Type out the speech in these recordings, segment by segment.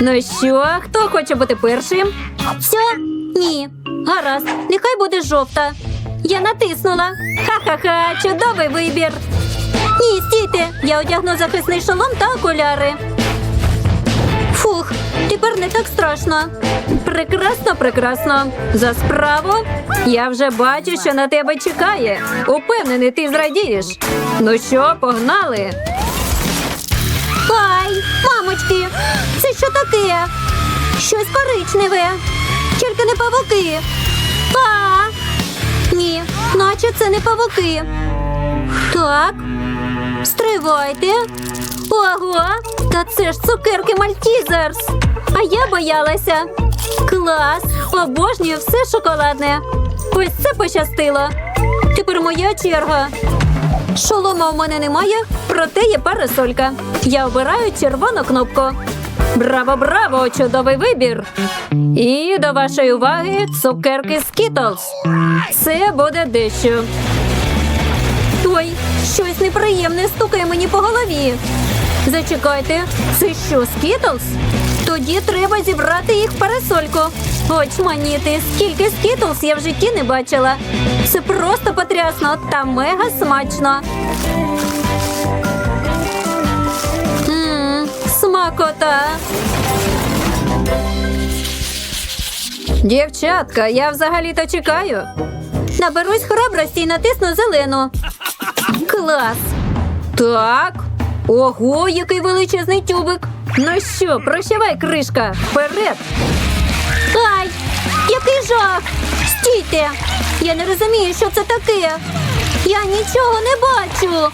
Ну що, хто хоче бути першим? Все? Ні. Гаразд, нехай буде жовта. Я натиснула. Ха-ха-ха, чудовий вибір. Ні, стійте, я одягну захисний шолом та окуляри. Фух, тепер не так страшно. Прекрасно, прекрасно. За справу я вже бачу, що на тебе чекає. Упевнений, ти зрадієш. Ну що, погнали? Ай, мамочки, це що таке? Щось коричневе. Тільки не павуки. А, ні, наче це не павуки. Так, стривайте. Ого, та це ж цукерки Мальтізерс. А я боялася. Клас! Обожнюю все шоколадне. Ось це пощастило. Тепер моя черга. Шолома у мене немає, проте є парасолька. Я обираю червону кнопку. Браво, браво! Чудовий вибір! І до вашої уваги цукерки Skittles. Це буде дещо. Ой, щось неприємне стукає мені по голові. Зачекайте, це що, Скітлз? Тоді треба зібрати їх в парасольку. Очманіти, скільки Скітлз я в житті не бачила. Це просто потрясно та мега смачно. Мм, смакота. Дівчатка, я взагалі-то чекаю. Наберусь храбрості і натисну зелену. Клас. Так. Ого, який величезний тюбик. Ну що, прощавай, кришка. Вперед. Ай, який жах! Стійте! Я не розумію, що це таке. Я нічого не бачу.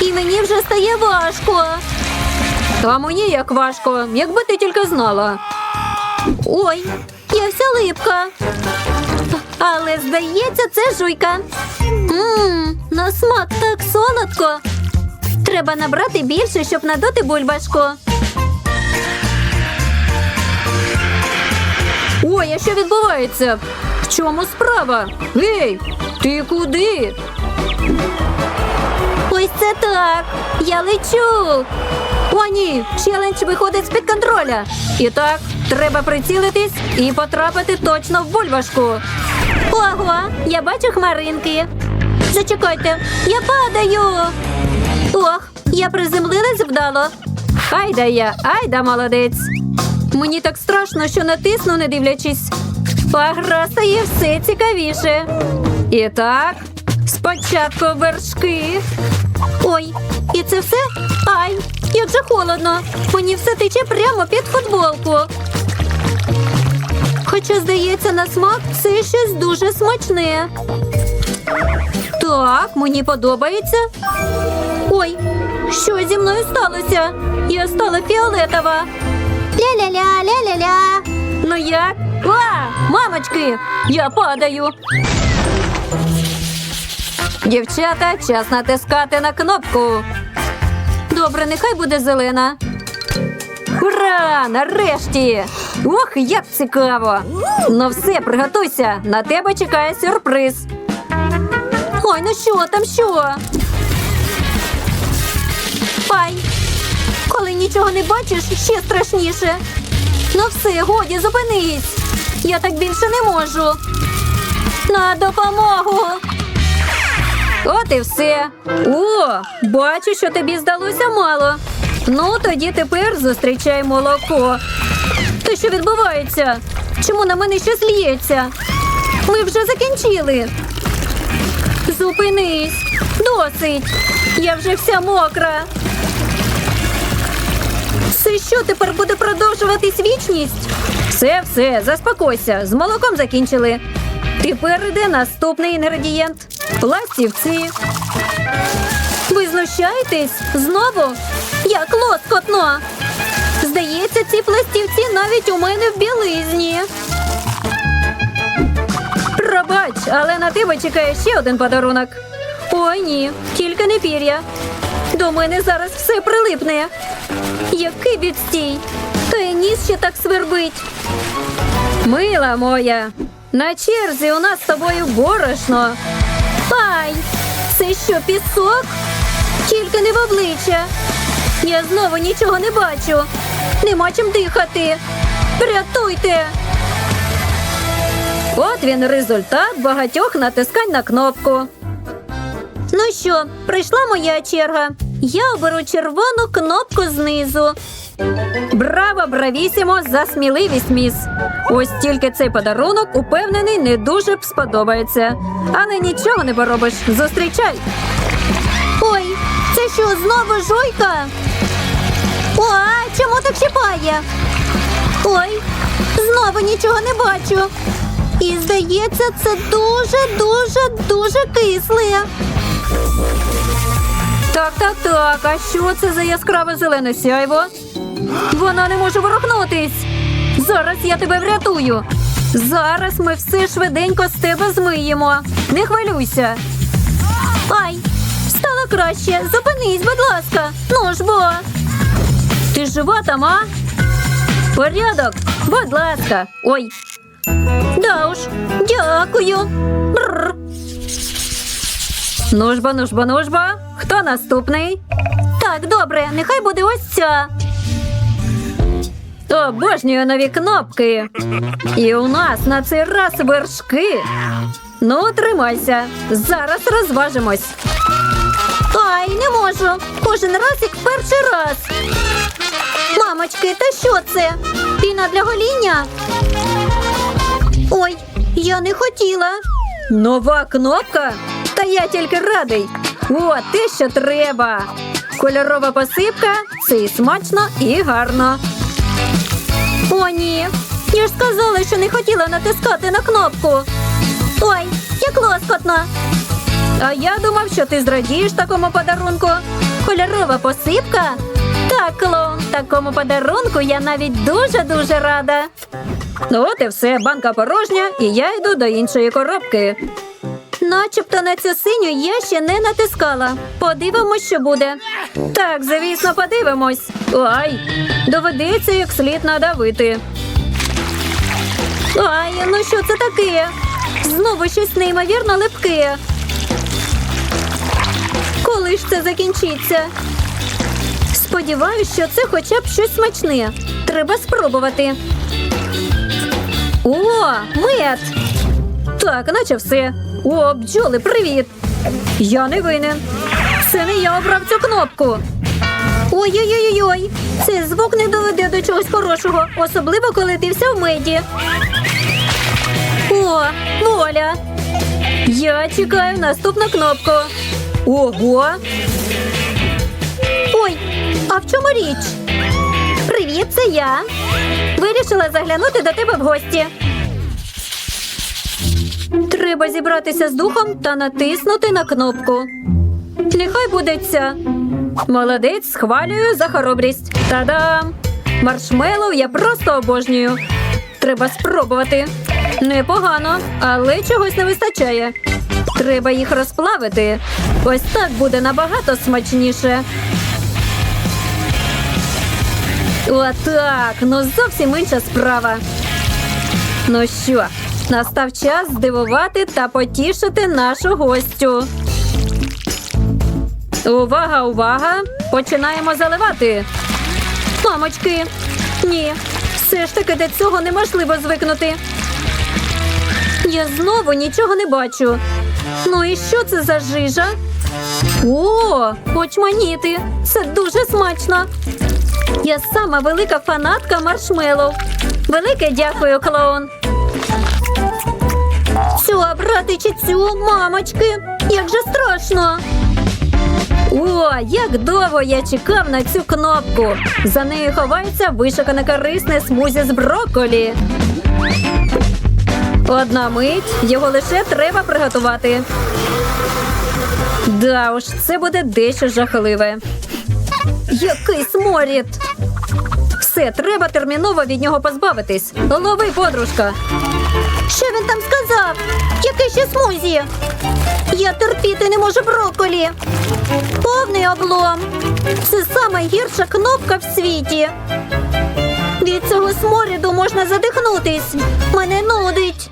І мені вже стає важко. А мені як важко, якби ти тільки знала. Ой, я вся липка. Але здається, це жуйка. Мм, на смак так солодко. Треба набрати більше, щоб надути бульбашку. Ой, а що відбувається? В чому справа? Гей, ти куди? Ось це так. Я лечу. О, ні, челендж виходить з-під контроля. І так, треба прицілитись і потрапити точно в бульбашку. Ого, я бачу хмаринки. Зачекайте, я падаю. Ох, я приземлилась вдало. Айда я, айда молодець. Мені так страшно, що натисну, не дивлячись. А гра стає все цікавіше. І так, спочатку вершки. Ой, і це все? Ай, як же холодно. Мені все тече прямо під футболку. Хоча, здається, на смак це щось дуже смачне. Так, мені подобається. Ой, що зі мною сталося? Я стала фіолетова. Ля-ля-ля, ля-ля-ля. Ну як? А, мамочки, я падаю. Дівчата, час натискати на кнопку. Добре, нехай буде зелена. Ура! Нарешті! Ох, як цікаво! Ну все, приготуйся! На тебе чекає сюрприз. Ой, ну що там, що? Ай! Коли нічого не бачиш, ще страшніше. Ну все, годі, зупинись. Я так більше не можу. На допомогу. От і все. О, бачу, що тобі здалося мало. Ну, тоді тепер зустрічай молоко. То що відбувається? Чому на мене щось лється? Ми вже закінчили. Зупинись. Досить. Я вже вся мокра. Що тепер буде продовжуватись вічність? Все, все, заспокойся. З молоком закінчили. Тепер іде наступний інгредієнт. Пластівці. Ви знущаєтесь? Знову? Як лоскотно. Здається, ці пластівці навіть у мене в білизні. Пробач, але на тебе чекає ще один подарунок. Ой, ні, тільки не пір'я. До мене зараз все прилипне. Який відстій. Та й ніс ще так свербить. Мила моя, на черзі у нас з тобою борошно. Ай, це що, пісок? Тільки не в обличчя. Я знову нічого не бачу. Нема чим дихати. Рятуйте. От він результат багатьох натискань на кнопку. Ну що, прийшла моя черга. Я оберу червону кнопку знизу. Браво, бравісімо за сміливість, міс. Ось тільки цей подарунок, упевнений, не дуже б сподобається. Але нічого не поробиш. Зустрічай. Ой, це що, знову жуйка? О, чому так чіпає? Ой, знову нічого не бачу. І здається, це дуже, дуже, дуже кисле. Так, так, так. А що це за яскраве зелене сяйво? Вона не може ворухнутись. Зараз я тебе врятую. Зараз ми все швиденько з тебе змиємо. Не хвилюйся. Ай, стало краще. Зупинись, будь ласка. Ну ж бо. Ти жива там, а? Порядок, будь ласка. Ой. Да уж, дякую. Бррр. Нужба, нужба, нужба. Хто наступний? Так, добре, нехай буде ось ця. Обожнюю нові кнопки. І у нас на цей раз вершки. Ну, тримайся. Зараз розважимось. Ай, не можу. Кожен раз як перший раз. Мамочки, та що це? Піна для гоління? Ой, я не хотіла. Нова кнопка? Та я тільки радий. О, те, що треба. Кольорова посипка це і смачно, і гарно. О, ні. Я ж сказала, що не хотіла натискати на кнопку. Ой, як лоскотно. А я думав, що ти зрадієш такому подарунку. Кольорова посипка? Так, клоун, такому подарунку я навіть дуже-дуже рада. От і все, банка порожня, і я йду до іншої коробки. Начебто на цю синю я ще не натискала. Подивимось, що буде. Так, звісно, подивимось. Ай, доведеться як слід надавити. Ай, ну що це таке? Знову щось неймовірно липке. Коли ж це закінчиться? Сподіваюсь, що це хоча б щось смачне. Треба спробувати. О, мед! Так, наче все. О, бджоли, привіт! Я не винен. Це не я обрав цю кнопку. Ой-ой-ой-ой! Цей звук не доведе до чогось хорошого, особливо коли ти вся в меді. О, воля! Я чекаю наступну кнопку. Ого! Ой, а в чому річ? Привіт, це я. Вирішила заглянути до тебе в гості. Треба зібратися з духом та натиснути на кнопку. Нехай буде ця. Молодець, схвалюю за хоробрість. Та-дам! Маршмеллоу я просто обожнюю. Треба спробувати. Непогано, але чогось не вистачає. Треба їх розплавити. Ось так буде набагато смачніше. Отак, ну зовсім інша справа. Ну що, настав час здивувати та потішити нашу гостю. Увага, увага! Починаємо заливати. Мамочки, ні, все ж таки до цього неможливо звикнути. Я знову нічого не бачу. Ну і що це за жижа? О, очманіти! Це дуже смачно. Я сама велика фанатка маршмеллоу. Велике дякую, клоун. Цю брати чи цю, мамочки, як же страшно. О, як довго я чекав на цю кнопку. За нею ховається вишукане корисне смузі з брокколі. Одна мить, його лише треба приготувати. Да уж, це буде дещо жахливе. Який сморід! Все, треба терміново від нього позбавитись. Лови, подружка. Що він там сказав? Яке ще смузі? Я терпіти не можу брокколі. Повний облом. Це сама гірша кнопка в світі. Від цього сморіду можна задихнутись. Мене нудить.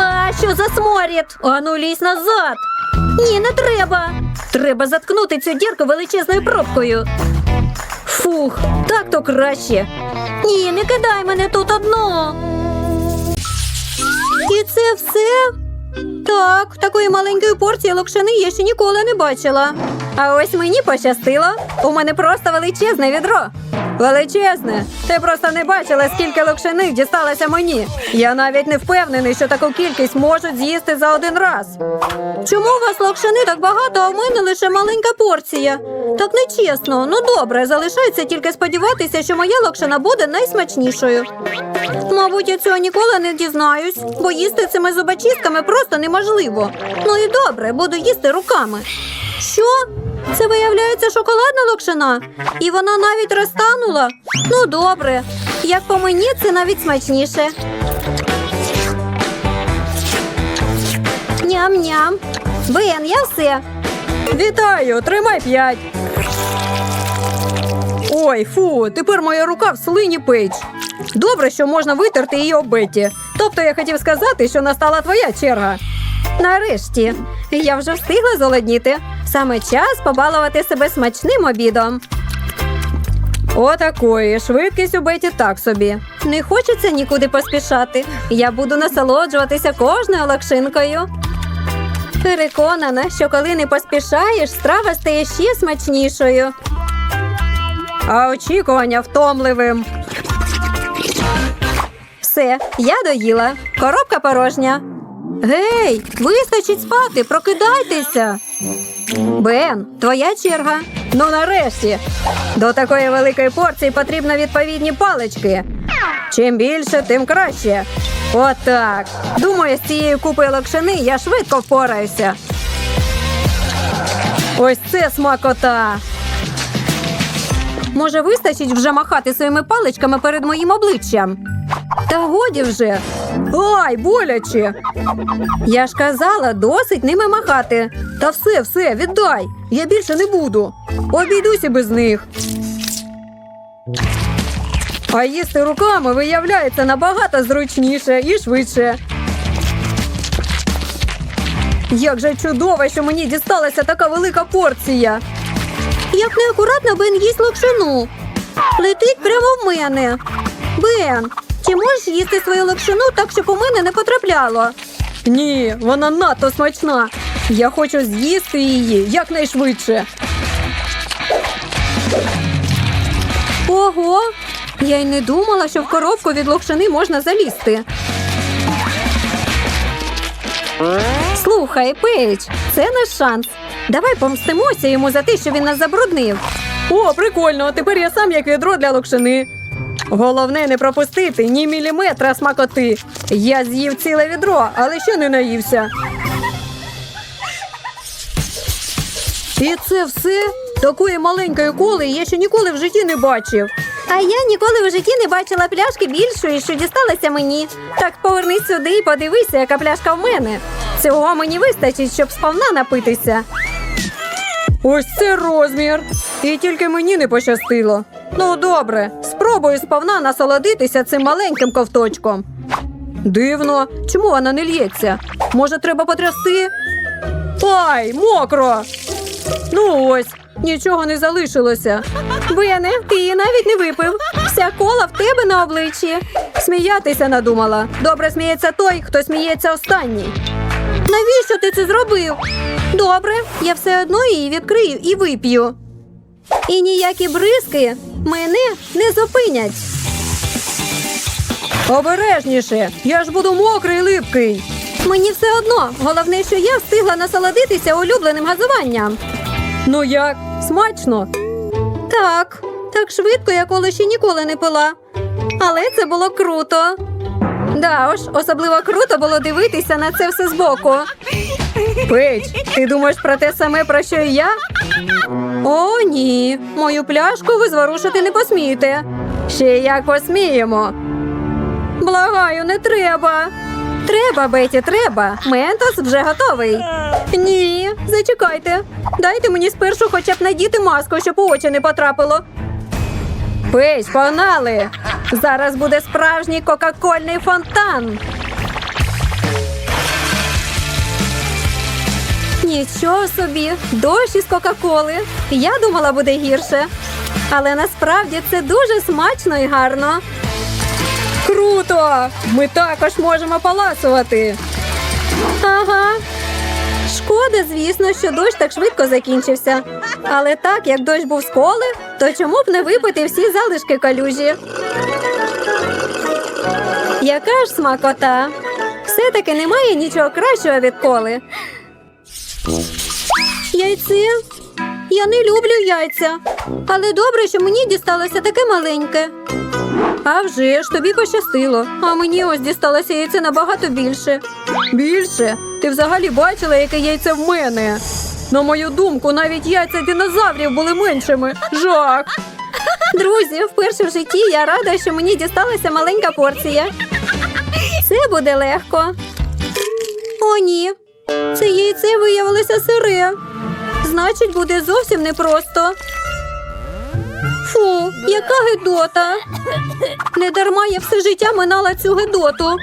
А, що за сморід? Ану, лізь назад. Ні, не треба. Треба заткнути цю дірку величезною пробкою. Фух, так то краще. Ні, не кидай мене тут одну. Це все? Так, такої маленької порції локшини я ще ніколи не бачила. А ось мені пощастило. У мене просто величезне відро. Величезне. Ти просто не бачила, скільки локшини дісталося мені. Я навіть не впевнений, що таку кількість можуть з'їсти за один раз. Чому у вас локшини так багато, а в мене лише маленька порція? Так нечесно. Ну добре, залишається тільки сподіватися, що моя локшина буде найсмачнішою. Мабуть, я цього ніколи не дізнаюсь, бо їсти цими зубочистками просто неможливо. Ну і добре, буду їсти руками. Що? Це виявляється шоколадна локшина? І вона навіть розтанула? Ну добре. Як по мені, це навіть смачніше. Ням-ням. Бен, я все. Вітаю, тримай п'ять. Ой, фу, тепер моя рука в слині пич. Добре, що можна витерти її об Бетті. Тобто я хотів сказати, що настала твоя черга. Нарешті, я вже встигла золодніти. Саме час побалувати себе смачним обідом. Отакої швидкість у Беті так собі. Не хочеться нікуди поспішати. Я буду насолоджуватися кожною лакшинкою. Переконана, що коли не поспішаєш, страва стає ще смачнішою. А очікування втомливим. Все, я доїла. Коробка порожня. Гей, вистачить спати, прокидайтеся. Бен, твоя черга. Ну нарешті. До такої великої порції потрібно відповідні палички. Чим більше, тим краще. Отак. Думаю, з цією купою локшини я швидко впораюся. Ось це смакота. Може, вистачить вже махати своїми паличками перед моїм обличчям? Та годі вже. Ай, боляче. Я ж казала, досить ними махати. Та все, все, віддай. Я більше не буду. Обійдуся без них. А їсти руками виявляється набагато зручніше і швидше. Як же чудово, що мені дісталася така велика порція. Як неакуратно Бен їсть локшину. Летить прямо в мене. Бен, чи можеш їсти свою локшину так, щоб у мене не потрапляло? Ні, вона надто смачна. Я хочу з'їсти її якнайшвидше. Ого, я й не думала, що в коробку від локшини можна залізти. Слухай, Пейдж, це наш шанс. Давай помстимося йому за те, що він нас забруднив. О, прикольно! Тепер я сам як відро для локшини. Головне не пропустити ні міліметра смакоти. Я з'їв ціле відро, але ще не наївся. І це все? Такої маленької коли я ще ніколи в житті не бачив. А я ніколи в житті не бачила пляшки більшої, що дісталася мені. Так повернись сюди і подивися, яка пляшка в мене. Цього мені вистачить, щоб сповна напитися. Ось це розмір. І тільки мені не пощастило. Ну, добре, спробую сповна насолодитися цим маленьким ковточком. Дивно, чому вона не лється? Може, треба потрясти? Ай, мокро! Ну ось, нічого не залишилося. Бене, ти її навіть не випив. Вся кола в тебе на обличчі. Сміятися надумала. Добре сміється той, хто сміється останній. Навіщо ти це зробив? Добре, я все одно її відкрию і вип'ю. І ніякі бризки мене не зупинять. Обережніше, я ж буду мокрий липкий. Мені все одно. Головне, що я встигла насолодитися улюбленим газуванням. Ну як? Смачно? Так, так швидко я коли ще ніколи не пила. Але це було круто. Да уж, особливо круто було дивитися на це все збоку. Пич, ти думаєш про те саме, про що і я? О, ні. Мою пляшку ви зворушити не посмієте. Ще як посміємо. Благаю, не треба. Треба, Беті, треба. Ментос вже готовий. Ні, зачекайте. Дайте мені спершу хоча б надіти маску, щоб у очі не потрапило. Пись, погнали! Зараз буде справжній кока-кольний фонтан. Нічого собі, дощ із Кока-Коли. Я думала, буде гірше. Але насправді це дуже смачно і гарно. Круто! Ми також можемо паласувати. Ага. Шкода, звісно, що дощ так швидко закінчився. Але так, як дощ був з коли, то чому б не випити всі залишки калюжі? Яка ж смакота? Все-таки немає нічого кращого від коли. Яйце? Я не люблю яйця. Але добре, що мені дісталося таке маленьке. А вже ж тобі пощастило, а мені ось дісталося яйце набагато більше. Більше? Ти взагалі бачила, яке яйце в мене? На мою думку, навіть яйця динозаврів були меншими. Жах. Друзі, вперше в житті я рада, що мені дісталася маленька порція. Це буде легко. О, ні. Це яйце виявилося сире. Значить, буде зовсім непросто. Фу, яка гидота. Не дарма я все життя минала цю гидоту.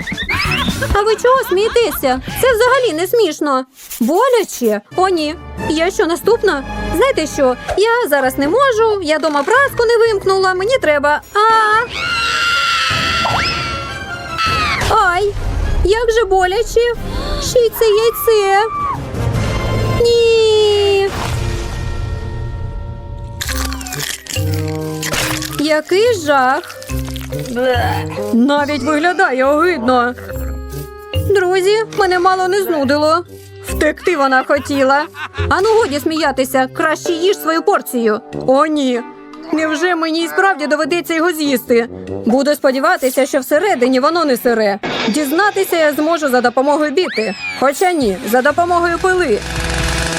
А ви чого смієтеся? Це взагалі не смішно. Боляче? О, ні. Я що наступна? Знаєте що? Я зараз не можу, я дома праску не вимкнула, мені треба. А. Ай! Як же боляче! Ще й це яйце. Ні. Який жах. Навіть виглядає огидно. Друзі, мене мало не знудило. Втекти вона хотіла. Ану годі сміятися, краще їж свою порцію. О, ні. Невже мені і справді доведеться його з'їсти? Буду сподіватися, що всередині воно не сире. Дізнатися я зможу за допомогою біти. Хоча ні, за допомогою пили.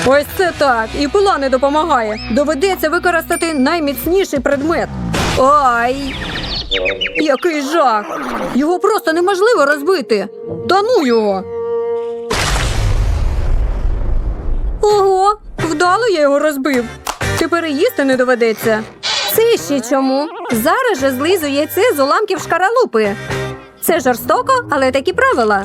Ось це так. І пила не допомагає. Доведеться використати найміцніший предмет. Ай! Який жах! Його просто неможливо розбити. Та ну його. Ого, вдало я його розбив. Тепер і їсти не доведеться. Це ще чому? Зараз же злизу яйце з уламків шкаралупи. Це жорстоко, але такі правила.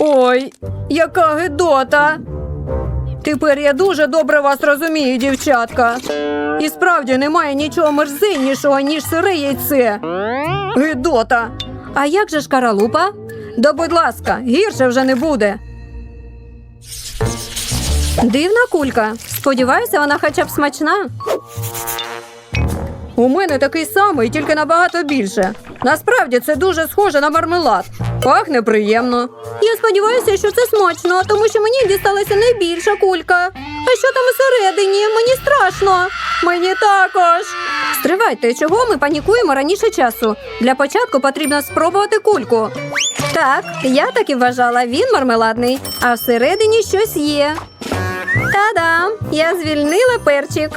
Ой, яка гидота. Тепер я дуже добре вас розумію, дівчатка. І справді немає нічого мерзеннішого, ніж сире яйце. Гидота. А як же шкаралупа? Да будь ласка, гірше вже не буде. Дивна кулька. Сподіваюся, вона хоча б смачна. У мене такий самий, тільки набагато більше. Насправді це дуже схоже на мармелад. Пахне приємно. Я сподіваюся, що це смачно, тому що мені дісталася найбільша кулька. А що там усередині? Мені страшно. Мені також. Стривайте, чого ми панікуємо раніше часу? Для початку потрібно спробувати кульку. Так, я так і вважала, він мармеладний, а всередині щось є. Та-дам! Я звільнила перчик.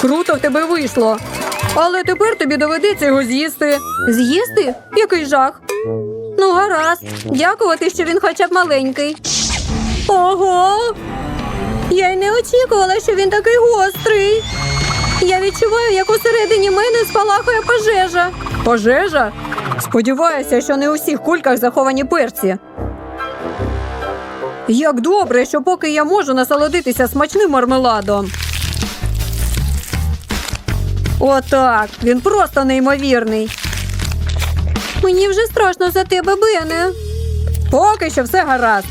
Круто в тебе вийшло. Але тепер тобі доведеться його з'їсти. З'їсти? Який жах. Ну, гаразд. Дякувати, що він хоча б маленький. Ого! Я й не очікувала, що він такий гострий. Я відчуваю, як усередині мене спалахує пожежа. Пожежа? Сподіваюся, що не у всіх кульках заховані перці. Як добре, що поки я можу насолодитися смачним мармеладом. Отак, він просто неймовірний. Мені вже страшно за тебе, Бене. Поки що все гаразд.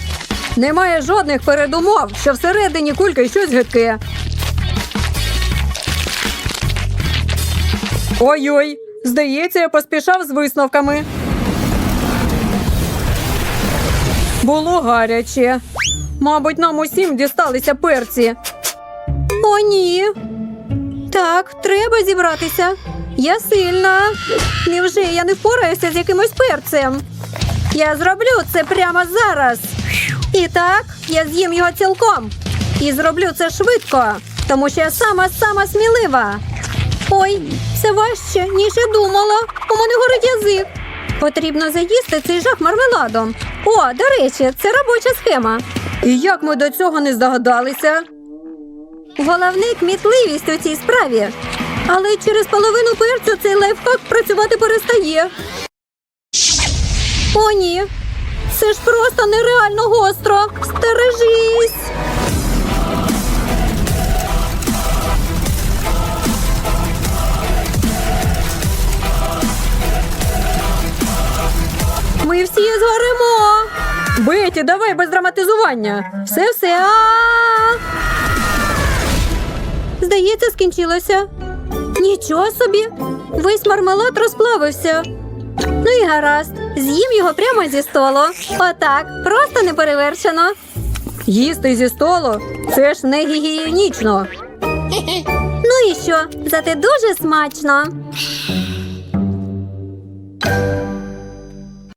Немає жодних передумов, що всередині кульки щось гидке. Ой-ой, здається, я поспішав з висновками. Було гаряче. Мабуть, нам усім дісталися перці. О, ні. Так, треба зібратися. Я сильна. Невже я не впораюся з якимось перцем? Я зроблю це прямо зараз. І так, я з'їм його цілком. І зроблю це швидко, тому що я сама сама смілива. Ой, це важче, ніж я думала. У мене горить язик. Потрібно заїсти цей жах мармеладом. О, до речі, це робоча схема. І як ми до цього не здогадалися? Головне кмітливість у цій справі. Але через половину перцю цей лайфхак працювати перестає. О, ні. Це ж просто нереально гостро. Стережись. Ми всі згоримо. Беті, давай без драматизування. Все, все. А-а-а. Здається, скінчилося. Нічого собі. Весь мармелад розплавився. Ну і гаразд. З'їм його прямо зі столу. Отак, просто неперевершено. Їсти зі столу? Це ж не гігієнічно. Ну і що? Зате дуже смачно.